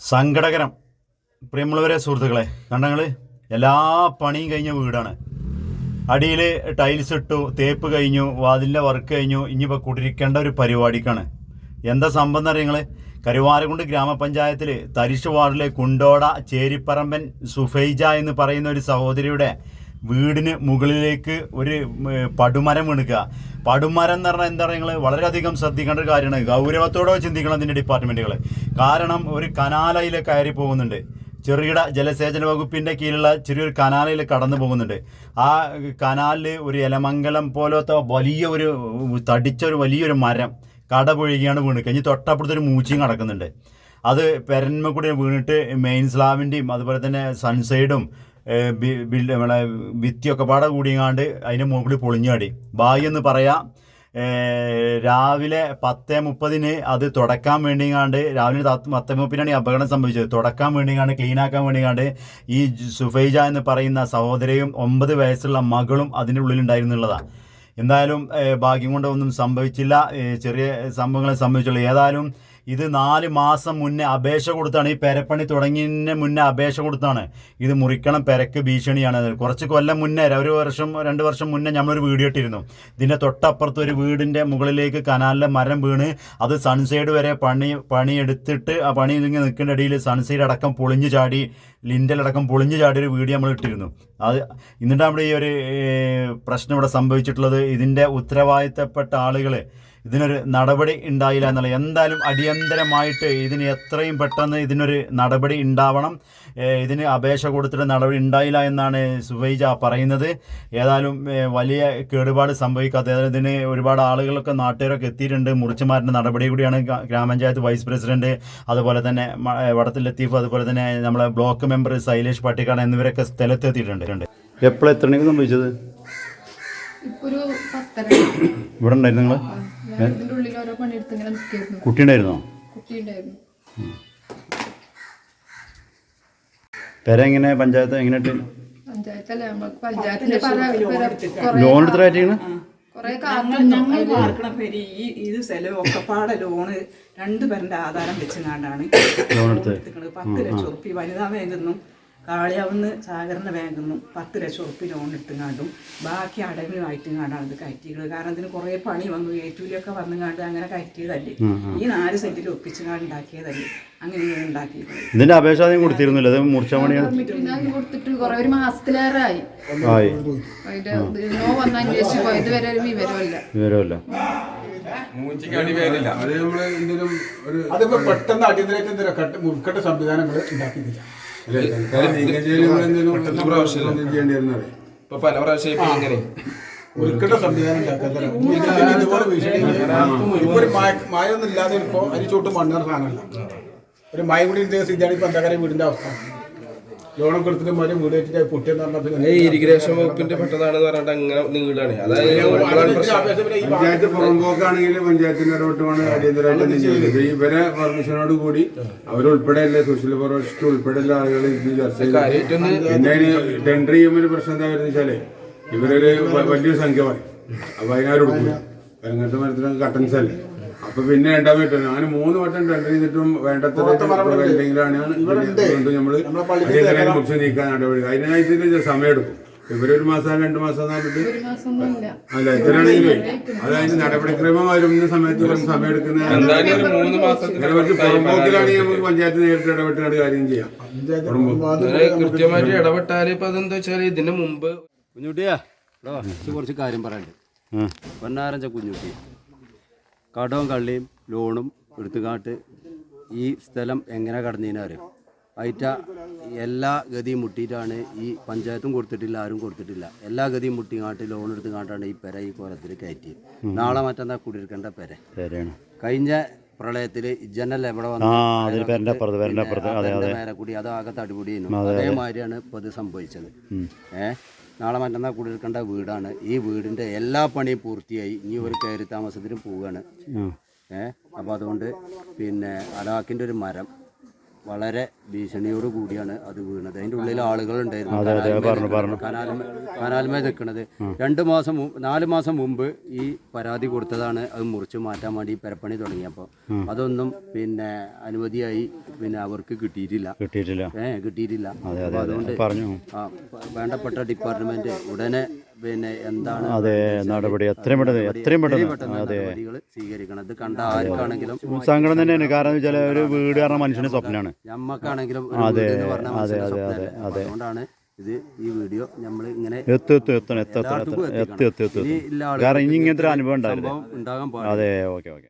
സങ്കടകരം. പ്രിയമുള്ളവരെ സുഹൃത്തുക്കളെ കണ്ടങ്ങൾ എല്ലാ പണിയും കഴിഞ്ഞ വീടാണ്. അടിയിൽ ടൈൽസ് ഇട്ടു തേപ്പ് കഴിഞ്ഞു വാതിലിന്റെ വർക്ക് കഴിഞ്ഞു ഇനിയിപ്പോൾ കുടിരിക്കേണ്ട ഒരു പരിപാടിക്കാണ്. എന്താ സംഭവം അറിയങ്ങൾ കരുവാരകുണ്ട് ഗ്രാമപഞ്ചായത്തിൽ തരിശ് വാർഡിലെ കുണ്ടോട ചേരിപ്പറമ്പൻ സുഫൈജ എന്ന് പറയുന്ന ഒരു സഹോദരിയുടെ വീടിന് മുകളിലേക്ക് ഒരു പടുമരം വീണുക. പടുമരം എന്ന് പറഞ്ഞാൽ എന്താ പറയുക നിങ്ങൾ വളരെയധികം ശ്രദ്ധിക്കേണ്ട ഒരു കാര്യമാണ്. ഗൗരവത്തോടെ ചിന്തിക്കണം അതിന്റെ ഡിപ്പാർട്ട്മെന്റുകൾ കാരണം ഒരു കനാലയിൽ കയറി പോകുന്നുണ്ട്. ചെറുകിട ജലസേചന വകുപ്പിന്റെ കീഴിലുള്ള ചെറിയൊരു കനാലിൽ കടന്നു പോകുന്നുണ്ട്. ആ കനാലിൽ ഒരു എലമംഗലം പോലത്തെ വലിയ ഒരു തടിച്ച ഒരു വലിയൊരു മരം കടപൊഴുകിയാണ് വീണ് കഴിഞ്ഞ് തൊട്ടപ്പുറത്തൊരു മൂച്ചിയും കിടക്കുന്നുണ്ട്. അത് പെരന്മ കൂടി വീണിട്ട് മെയിൻ സ്ലാബിന്റെയും അതുപോലെ തന്നെ സൺസൈഡും നമ്മളെ ഭിത്തിയൊക്കെ പാടെ കൂടിയങ്ങാണ്ട് അതിന്റെ മുകളിൽ പൊളിഞ്ഞാടി ബായി എന്ന് പറയാം രാവിലെ പത്ത് മുപ്പതിന് അത് തുടക്കാൻ വേണ്ടിങ്ങാണ്ട് രാവിലെ പത്ത് മുപ്പതിനാണ് ഈ അപകടം സംഭവിച്ചത്. തുടക്കാൻ വേണ്ടിങ്ങാണ്ട് ക്ലീനാക്കാൻ വേണ്ടിങ്ങാണ്ട് ഈ സുഫൈജ എന്ന് പറയുന്ന സഹോദരയും ഒമ്പത് വയസ്സുള്ള മകളും അതിന്റെ ഉള്ളിലുണ്ടായിരുന്നുള്ളതാണ് എന്തായാലും ഭാഗ്യം കൊണ്ടൊന്നും സംഭവിച്ചില്ല. ചെറിയ സംഭവങ്ങളെ സംഭവിച്ചുള്ളൂ. ഏതായാലും ഇത് നാല് മാസം മുന്നേ അപേക്ഷ കൊടുത്താണ്. ഈ പെരപ്പണി തുടങ്ങിയതിന് മുന്നേ അപേക്ഷ കൊടുത്താണ്. ഇത് മുറിക്കണം പെരക്ക് ഭീഷണിയാണ്. കുറച്ച് കൊല്ലം മുന്നേ ഒരു വർഷം രണ്ട് വർഷം മുന്നേ നമ്മളൊരു വീഡിയോ ഇട്ടിരുന്നു. ഇതിന്റെ തൊട്ടപ്പുറത്ത് ഒരു വീടിന്റെ മുകളിലേക്ക് കനാലിലെ മരം വീണ് അത് സൺസൈഡ് വരെ പണി പണിയെടുത്തിട്ട് ആ പണി ഇങ്ങനെ നിൽക്കേണ്ട ഇടയിൽ സൺസൈഡ് അടക്കം പൊളിഞ്ഞു ചാടി ലിൻഡലടക്കം പൊളിഞ്ഞു ചാടി ഒരു വീഡിയോ നമ്മൾ ഇട്ടിരുന്നു. അത് എന്നിട്ട് നമ്മുടെ ഈ ഒരു പ്രശ്നം ഇവിടെ സംഭവിച്ചിട്ടുള്ളത്. ഇതിന്റെ ഉത്തരവാദിത്തപ്പെട്ട ആളുകൾ ഇതിനൊരു നടപടി ഉണ്ടായില്ല എന്നുള്ള എന്തായാലും അടിയന്തരമായിട്ട് ഇതിന് എത്രയും പെട്ടെന്ന് ഇതിനൊരു നടപടി ഉണ്ടാവണം. ഇതിന് അപേക്ഷ കൊടുത്തിട്ട് നടപടി ഉണ്ടായില്ല എന്നാണ് സുവൈജ പറയുന്നത്. ഏതായാലും വലിയ കേടുപാട് സംഭവിക്കാത്ത ഏതായാലും ഇതിന് ഒരുപാട് ആളുകളൊക്കെ നാട്ടുകാരൊക്കെ എത്തിയിട്ടുണ്ട്. മുറിച്ചുമാരുടെ നടപടി കൂടിയാണ് ഗ്രാ- ഗ്രാമപഞ്ചായത്ത് വൈസ് പ്രസിഡന്റ് അതുപോലെ തന്നെ വടത്തിൽ ലത്തീഫ് അതുപോലെ തന്നെ നമ്മളെ ബ്ലോക്ക് മെമ്പർ ശൈലേഷ് പട്ടിക്കാട് എന്നിവരൊക്കെ സ്ഥലത്തെത്തിയിട്ടുണ്ട് എപ്പോഴെത്തണെങ്കിൽ സംഭവിച്ചത്? ഇവിടെ ഉണ്ടായിരുന്നു നിങ്ങൾ കുട്ടി ഉണ്ടായിരുന്നോ കുട്ടി ഉണ്ടായിരുന്നു പെര എങ്ങനെ പഞ്ചായത്ത് എങ്ങനെ ലോൺ എടുത്തിട്ടാണ് ഞങ്ങൾ പേര് ഈ ഇത് സ്ഥലം ഒക്കെപ്പാടെ ലോണ് രണ്ട് പേരുടെ ആധാരം വെച്ചുകൊണ്ടാണ് ലോൺ പത്ത് ലക്ഷം ഉറുപ്പി വനിതാ ബാങ്കിൽ നിന്നും കാളിയാവുന്ന സഹകരണ ബാങ്കിൽ നിന്നും പത്ത് ലക്ഷം ഉറപ്പ് ലോൺ എടുത്തുങ്ങാണ്ടും ബാക്കി അടവിനുമായിട്ട് കാണാണ് ഇത് കയറ്റിയത് കാരണം ഇതിന് കുറേ പണി വന്നു ഏറ്റുലിയൊക്കെ വന്നുകാണ്ട് അങ്ങനെ കയറ്റിയതല്ലേ? ഈ നാല് സെന്റിൽ ഒപ്പിച്ചു ഉണ്ടാക്കിയതല്ലേ? അങ്ങനെ ഇങ്ങനെ ഉണ്ടാക്കിയിട്ടുള്ളത് ഇതിന്റെ അപേക്ഷ കൊടുത്തിരുന്നില്ല? കൊടുത്തിട്ട് കൊറേ ഒരു മാസത്തിലേറായി ആയി. വന്ന് അന്വേഷിച്ചു ഒരു വിവരമില്ല വിവരമില്ല അതിപ്പോ പെട്ടെന്ന് സംവിധാനങ്ങൾ ഉണ്ടാക്കിയിട്ടില്ല. ഇപ്പൊ പല പ്രാവശ്യം ഇങ്ങനെ സംവിധാനം ഒരു ഇല്ലാതെ ഇപ്പോ അരിച്ചോട്ട് മണ്ണുന്ന സാധനമല്ല ഒരു മായ കൂടി ഇതേ സ്ഥിതിയാണ് ഇപ്പൊ എന്താ വീടിന്റെ അവസ്ഥ. ലോണൊക്കെ കൊടുത്തിട്ട് മരം വീട് വെച്ചിട്ട് പൊട്ടിയെന്ന് പറഞ്ഞാൽ ഈ ഇരിഗ്രേഷൻ വകുപ്പിന്റെ പെട്ടതാണെന്ന് പറഞ്ഞിട്ട് അങ്ങനെ നീളാണ് അതായത്. പഞ്ചായത്ത് പുറമ്പോക്കാണെങ്കിൽ പഞ്ചായത്തിന്റെ ഇടപെട്ടുമാണ് അടിയന്തരമായിട്ട് ചെയ്യുന്നത് ഇവരെ പെർമിഷനോട് കൂടി അവരുൾപ്പെടെയല്ലേ സോഷ്യൽ ഫോറസ്റ്റ് ഉൾപ്പെടെയുള്ള ആളുകൾ ഇന്ന് ചർച്ച ചെയ്ത് പിന്നെ ടെൻഡർ ചെയ്യുമ്പോൾ ഒരു പ്രശ്നം എന്താ വരുന്നത് വെച്ചാൽ ഇവരൊരു വലിയൊരു സംഖ്യ പറയും. അപ്പൊ അതിനാരും കൊടുക്കില്ല അങ്ങനത്തെ മരത്തിന് കട്ടൻസ് അല്ലേ? അപ്പൊ പിന്നെ രണ്ടാം വീട്ടിൽ അങ്ങനെ മൂന്ന് വട്ടം ടെൻഡർ ചെയ്തിട്ടും വേണ്ടത്ര ഉണ്ടെങ്കിലാണ് നമ്മൾ മുറിച്ച് നീക്കാൻ നടപടി. അതിനായിട്ട് സമയം സമയമെടുക്കും. ഇവരൊരു മാസം രണ്ടു മാസം അല്ല എത്രയാണെങ്കിലും അതായത് നടപടിക്രമം വരുന്ന സമയത്ത് കുറച്ച് സമയം എടുക്കുന്ന കുറച്ച് പുറമ്പോക്കിലാണെങ്കിൽ നമുക്ക് പഞ്ചായത്ത് നേരിട്ട് ഇടപെട്ടാണ് കാര്യം ചെയ്യാം. കൃത്യമായിട്ട് ഇടപെട്ടാൽ ഇപ്പൊ അതെന്താ വെച്ചാൽ ഇതിന് മുമ്പ് കുഞ്ഞുട്ടിയാ കുറച്ച് കാര്യം പറയാനുണ്ട്. പൊന്നാരഞ്ച കുഞ്ഞുട്ടി. കടവും കള്ളിയും ലോണും എടുത്തുകാട്ട് ഈ സ്ഥലം എങ്ങനെ കടന്നതിനറിയും അയിറ്റ എല്ലാ ഗതിയും മുട്ടിയിട്ടാണ് ഈ പഞ്ചായത്തും കൊടുത്തിട്ടില്ല ആരും കൊടുത്തിട്ടില്ല. എല്ലാ ഗതിയും മുട്ടിങ്ങാട്ട് ലോൺ എടുത്തുകാട്ടാണ് ഈ പെര ഈ കോലത്തിൽ കയറ്റി. നാളെ മറ്റന്നാ കുടിയിരിക്കേണ്ട പെര. കഴിഞ്ഞ പ്രളയത്തിൽ ജനൽ എവിടെ വന്നു കൂടി അതെ ആകെ തടിപൊടിയായിരുന്നു അതേമാതിരിയാണ് ഇപ്പോൾ ഇത് സംഭവിച്ചത്. ഏ? നാളെ മറ്റന്നാൾ കുടിയിരിക്കേണ്ട വീടാണ്. ഈ വീടിന്റെ എല്ലാ പണിയും പൂർത്തിയായി. ഇനി ഒരു കയറി താമസത്തിനും പോവുകയാണ്. ഏഹ് അപ്പോൾ അതുകൊണ്ട് പിന്നെ അലാക്കിന്റെ ഒരു മരം. വളരെ ഭീഷണിയോട് കൂടിയാണ് അത് വീണത്. അതിന്റെ ഉള്ളിൽ ആളുകൾ ഉണ്ടായിരുന്നു. കനാൽമേ നിൽക്കുന്നത് രണ്ട് മാസം നാല് മാസം മുമ്പ് ഈ പരാതി കൊടുത്തതാണ് അത് മുറിച്ച് മാറ്റാൻ വേണ്ടി പെരപ്പണി തുടങ്ങിയപ്പോൾ. അതൊന്നും പിന്നെ അനുമതിയായി പിന്നെ അവർക്ക് കിട്ടിയിട്ടില്ല. കിട്ടിയിട്ടില്ല. ഏഹ് കിട്ടിയിട്ടില്ല. അതെ അതെ അതുകൊണ്ട് വേണ്ടപ്പെട്ട ഡിപ്പാർട്ട്മെന്റ് ഉടനെ പിന്നെ എന്താണ് അതെ നടപടി എത്രയും പെട്ടെന്ന് എത്രയും പെട്ടെന്ന് അതെ. സ്വീകരിക്കണം. ഇത് കണ്ട ആർക്കാണെങ്കിലും സങ്കടം തന്നെയാണ് കാരണം വെച്ചാൽ ഒരു വീട് കാരണം മനുഷ്യന്റെ സ്വപ്നമാണ് ഞമ്മക്കാണെങ്കിലും ഒരു അതെ, അതെ, അതെ, അതെ, അതെ. അതുകൊണ്ടാണ് ഇത് ഈ വീഡിയോ നമ്മൾ ഇങ്ങനെ എത്തും എത്തും എത്തണം എത്തും എത്തും കാരണം ഇനി ഇങ്ങനത്തെ ഒരു അനുഭവം പാടില്ല. അതെ ഓക്കെ ഓക്കെ.